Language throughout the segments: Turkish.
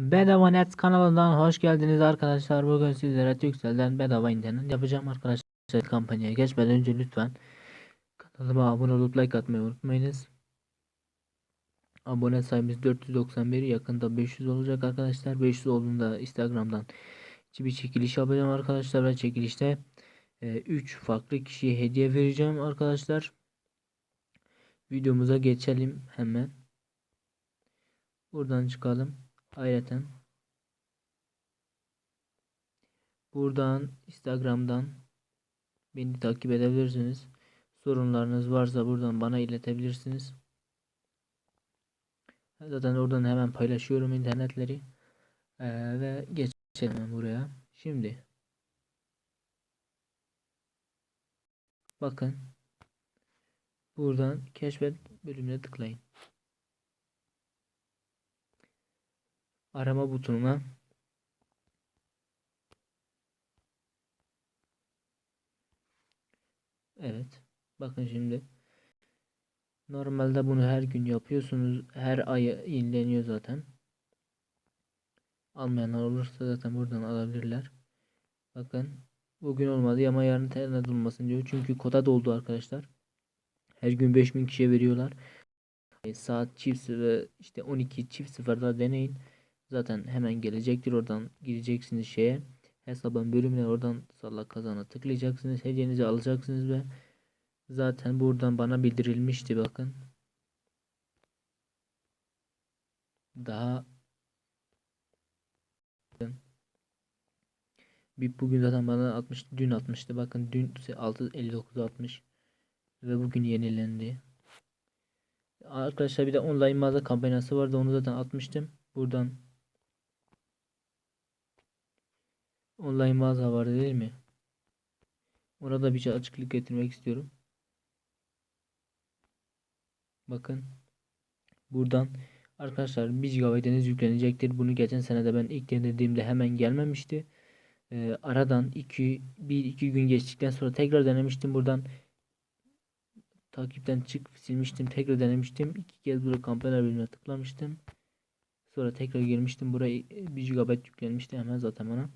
Bedava Net kanalından hoş geldiniz arkadaşlar. Bugün sizlere Turkcell'den bedava internet yapacağım arkadaşlar. Kampanyaya geçmeden önce lütfen kanalıma abone olup like atmayı unutmayınız. Abone sayımız 491 yakında 500 olacak arkadaşlar. 500 olduğunda Instagram'dan bir çekiliş yapacağım arkadaşlar ve çekilişte 3 farklı kişiye hediye vereceğim arkadaşlar. Videomuza geçelim hemen. Buradan çıkalım. Ayrıca buradan Instagram'dan beni takip edebilirsiniz. Sorunlarınız varsa buradan bana iletebilirsiniz. Zaten oradan hemen paylaşıyorum internetleri. Ee, ve geçelim buraya. Şimdi bakın buradan keşfet bölümüne tıklayın. Arama butonuna Evet. Bakın şimdi. Normalde bunu her gün yapıyorsunuz. Her ay yenileniyor zaten. Almayanlar olursa zaten buradan alabilirler. Bakın. Bugün olmadı ama yarın internet olmasın diyor. Çünkü koda doldu arkadaşlar. Her gün 5000 kişiye veriyorlar. Saat çift ve işte 12 çift sıfırda deneyin. Zaten hemen gelecektir. Oradan gireceksiniz şeye. Hesabın bölümüne oradan salla kazana tıklayacaksınız. Hediyenizi alacaksınız ve zaten buradan bana bildirilmişti bakın. Daha bir bugün zaten bana 60 dün atmıştı. Bakın dün 659 60 ve bugün yenilendi. Arkadaşlar bir de online mağaza kampanyası vardı. Onu zaten atmıştım. Buradan online mağaza var değil mi? Orada bir açıklık getirmek istiyorum. Bakın. Buradan arkadaşlar 1 GB deniz yüklenecektir. Bunu geçen senede ben ilk denediğimde hemen gelmemişti. Ee, aradan 2 1 2 gün geçtikten sonra tekrar denemiştim. Buradan takipten çık silmiştim. Tekrar denemiştim. İki kez burada kampanya bölümüne tıklamıştım. Sonra tekrar girmiştim. Buraya 1 GB yüklenmişti hemen zaten bana.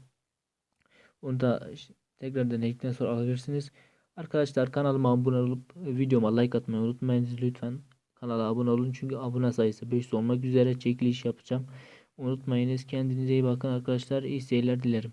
Onu da tekrar denedikten sonra alabilirsiniz. Arkadaşlar kanalıma abone olup videoma like atmayı unutmayınız lütfen. Kanala abone olun çünkü abone sayısı 500 olmak üzere çekiliş yapacağım. Unutmayınız kendinize iyi bakın arkadaşlar. İyi seyirler dilerim.